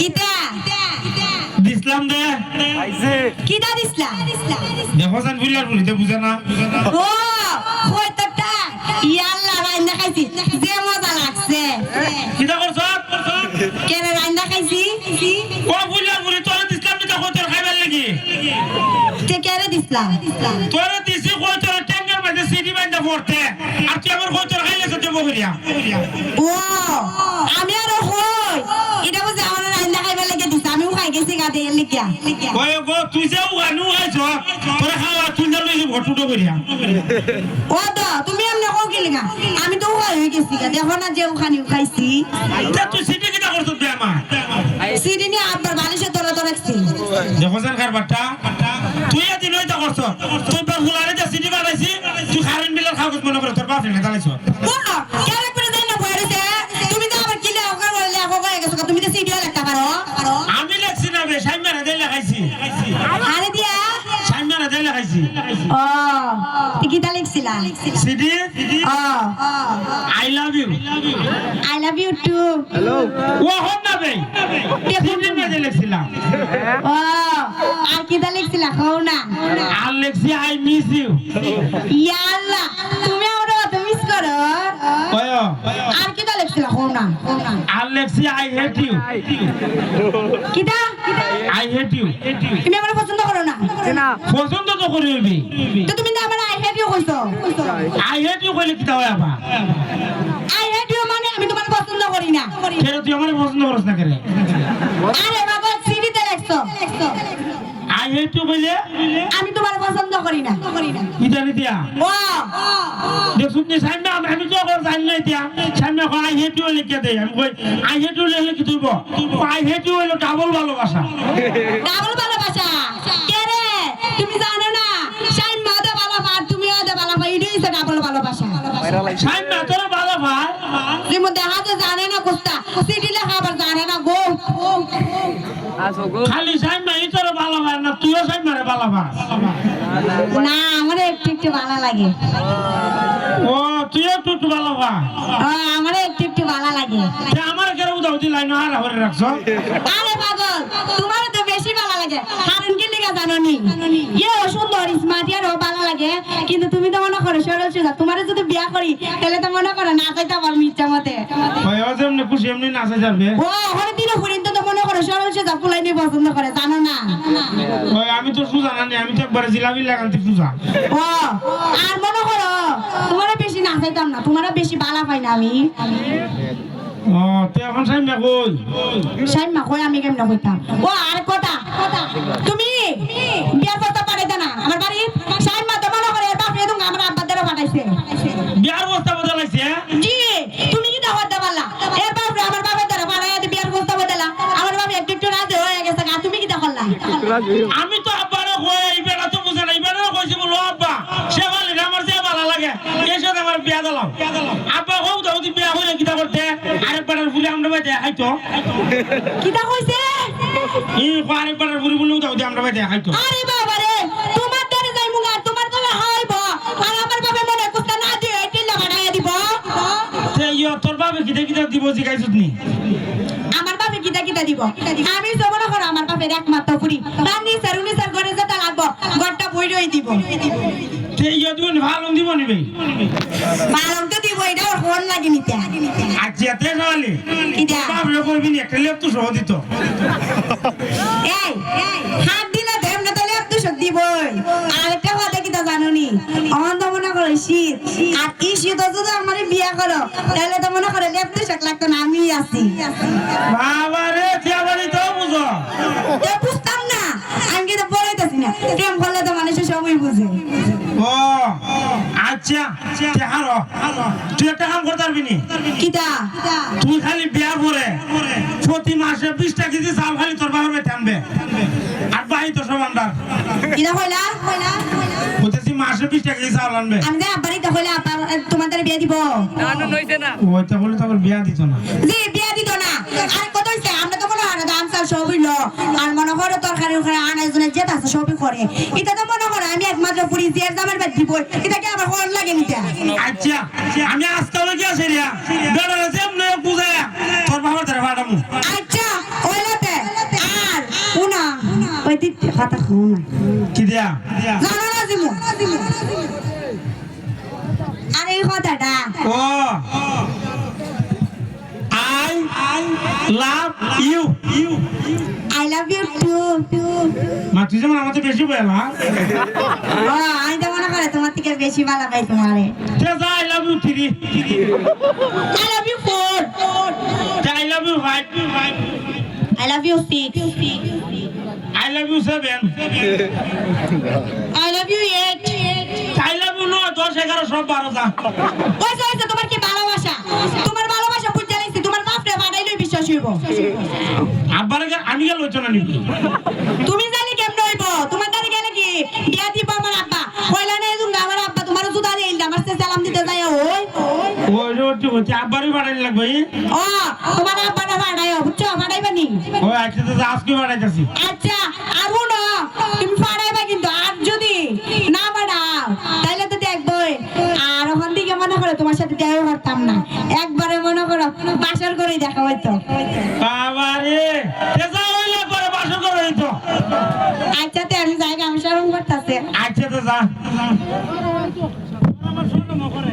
কিতা দিসলাম দে। কিতা দিছলা? দেখো জান বুঝলার বুঝিতে বুঝে না ও হয়তোটা ইয়াল্লা রান্না খাইছি। যে মজা লাগছে। কিটা করছ কেনে রান্না খাইছি? ও তোর দিসলাম তোর খাইবার লাগি তে কেনে দিছলা? তোর দিছি কই তোর ট্যাঙ্গের মধ্যে সিটি বাইন্দা পড়তে আর তুই আমার কই তোর খাইলে সত্যি বকরিয়া ও আমি আর হই এর লিখিয়া কই গো তুই যে উগানু খাইছ তোর খাওয়া তুই না লইছি ঘটুটো করিয়া ও তো তুমি এমনি কও কি লিগা? আমি তো উহাই হয়ে গেছি দেখো না যে উখানি খাইছি তা তুই সিটি কিটা করছ বে আমার সিডিনি আব্বার বালিশে তোরা তো রাখছি দেখো জান কারবারটা তুই এদিন ওইটা করছ তুই বা ফুলারে যে সিটি বানাইছি তুই খারেন বিলের কাগজ মনে করে তোর বাপ এনে দাঁড়াইছ I love you. I love you too. ও হন না বে। সিডি না দেই লেখছিলাম। ও আর কিটা লিখছিলা? খাও না। আর লেখছি আই মিস ইউ ইয়াল্লা তুমি আমার অত মিস করো। আর কিটা লিখছিলা? খাও না। আর লেখছি আই হেট ইউ কিটা আই হেট ইউ তুমি আমার পছন্দ করো না। পছন্দ তো করি হইবি তো তুমি না কইছো আই হেট ইউ কইলে কিটা হয় আবা আই হেট ইউ মানে আমি তোমার পছন্দ করি না। কেন তুই আমার পছন্দ করছ না কেন আরে বাবা সিডিতে লিখছো। আই হেট ইউ কইলে? আমি তোমার পছন্দ করি না। কিটা নি দিয়া? ও দেখুন নি সাইমা আমি আমি তো কর জানি না দিয়া সাইমা কই আই হেট ইউ লিখে দে। আমি কই আই হেট ইউ লিখলে কি তুইব আই হেট ইউ হলো ডাবল ভালোবাসা। ডাবল ভালোবাসা? সাইমা তোর ভালো ভাই। তুমি দেখা যে জানে না কুস্তা। আবার জানে না গো। খালি তোর ভালো ভাই না তুইও সাইমারে ভালো ভাই। না আমার একটু একটু ভালো লাগে। ও তুইও তো তো ভালো ভাই। আমার একটু একটু ভালো লাগে। আমার কেন উদাও দিলাই না আর হরে রাখছ। আরে পাগল তোমার তো বেশি ভালো লাগে। কারণ কি জানো নি? ইয়ে সুন্দর স্মার্ট ভালো লাগে। কিন্তু তুমি তো মনে করো সরল বিয়া করি তাহলে তো মনে করো না চাইতে পারব ইচ্ছা মতে। ওই খুশি এমনি নাচা যাবে ও ওখানে দিনে ফুরিন তো মনে করো সরল সোজা ফুলাই নিয়ে পছন্দ করে জানো না? আমি তো সুজা না আমি তো একবার জিলাপি লাগান্তি সুজা। ও আর মনে করো তোমার বেশি না চাইতাম না তোমার বেশি বালা পাই না আমি। ও তুই এখন সাইমা কই? সাইন মা কই আমি কেমন কইতাম? ও আর কথা তুমি? আমি তো আব্বারও কই এই বেলা তো বুঝে না বেলা কইছি বলো আব্বা সে বলে আমার যে ভালো লাগে এই সাথে আমার বিয়া দিলাম। আব্বা কও দাও তুমি বিয়া হইলে কিটা করতে? আরেকবার ফুলে আমরা বাইতে খাইতো কিটা কইছে? ই কো আরেকবার ফুলে বলে দাও আমরা বাইতে খাইতো আরে কিটা দিব জিগাইছত নি আমার বাপে কিতা কিতা দিব? আমি জমনা করো আমার বাপের একমাত্র পুরি রান্নি স্যার উনি স্যার ঘরে যেতে লাগবো ঘরটা বইরই দিব। তে ইয় তুমি ভালো দিব নি ভাই পালং তো দিব এটা ফোন লাগে নিতে। আচ্ছা তে নালে কিটা? বাপ রে করবি নি একটা লেপ তো সহ দিত এই হাত দিলে দেম না তাহলে একটু শক্তি দিবই আর একটা কথা কিতা জানো। নি আমার তো মনে করো শীত আর এই শীত যদি আমার বিয়া করো তাহলে তো মনে করো লাগতো না আমি আছি। বাবা রে তো বুঝো? বুঝতাম না আমি কিন্তু পড়াইতেছি না। প্রেম করলে তো মানুষের সবই বুঝে। ও আচ্ছা হারো। তুই একটা কাম করতে পারবি নি? কিতা? তুই খালি বিয়ার পরে প্রতি মাসে বিশটা কেজি চাল খালি তোর বাবার বেটে আর বাহি তো সব কিতা কইলা? কইলা মাসে বিশটা কেজি চাল আনবে। আমি যে আব্বারিতে কইলা আব্বা তোমার দ্বারা বিয়া দিব। না না নইতে না। ওইটা বলে তো আবার বিয়া দিত না। জি বিয়া দিত না। আর কত হইছে? আমরা তো মনে হয় দাম চাল সবই লো আর মনে করো তরকারি ওখানে আনাজ জন্য যেটা আছে সবই করে। এটা তো মনে করো আমি একমাত্র পুরি জিয়ার দামের বাদ দিব। এটাকে আমার হল লাগে নিতে। আচ্ছা আমি আজকাল কি আছে রিয়া বেড়া যেমন বুঝায় তোর বাবার ধরে ভাড়ামু আচ্ছা ওইলে কথা শুনো না। কি দিয়া? জানো জিমু আর এই কথাটা। I love you. I love you too মা তুই যেমন আমার তো বেশি বলা ও আমি তো মনে করে তোমার থেকে বেশি ভালো পাই তোমারে। I love you three I love you four. I love you five. I love you six I love you seven I love you eight I love you নয় দশ এগারো সব বারো যা ওইসে ওইসে তোমার কি ভালোবাসা? তোমার ভালোবাসা বুঝতে লাগছে তোমার বাপরে বাড়াইলে বিশ্বাস হইব। আব্বার আমি গেল না তুমি ওই যে হচ্ছে হচ্ছে আব্বারই বাড়াই লাগবে ও তোমার আব্বাটা বাড়াইও বুঝছ? বাড়াইবা নি ওই আজকে তো আজকে বাড়াইতেছি আচ্ছা আর না তুমি বাড়াইবা কিন্তু আর যদি না বাড়াও তাইলে তো দেখবই। আর ওখান থেকে মনে করো তোমার সাথে দেখা করতাম না। একবারে মনে করো বাসর করেই দেখা হইতো। বাবা রে তেজা হইলে পরে বাসন করে হইতো আচ্ছা তে আমি জায়গা আমি করতেছে। আচ্ছা তো যা। আমার করে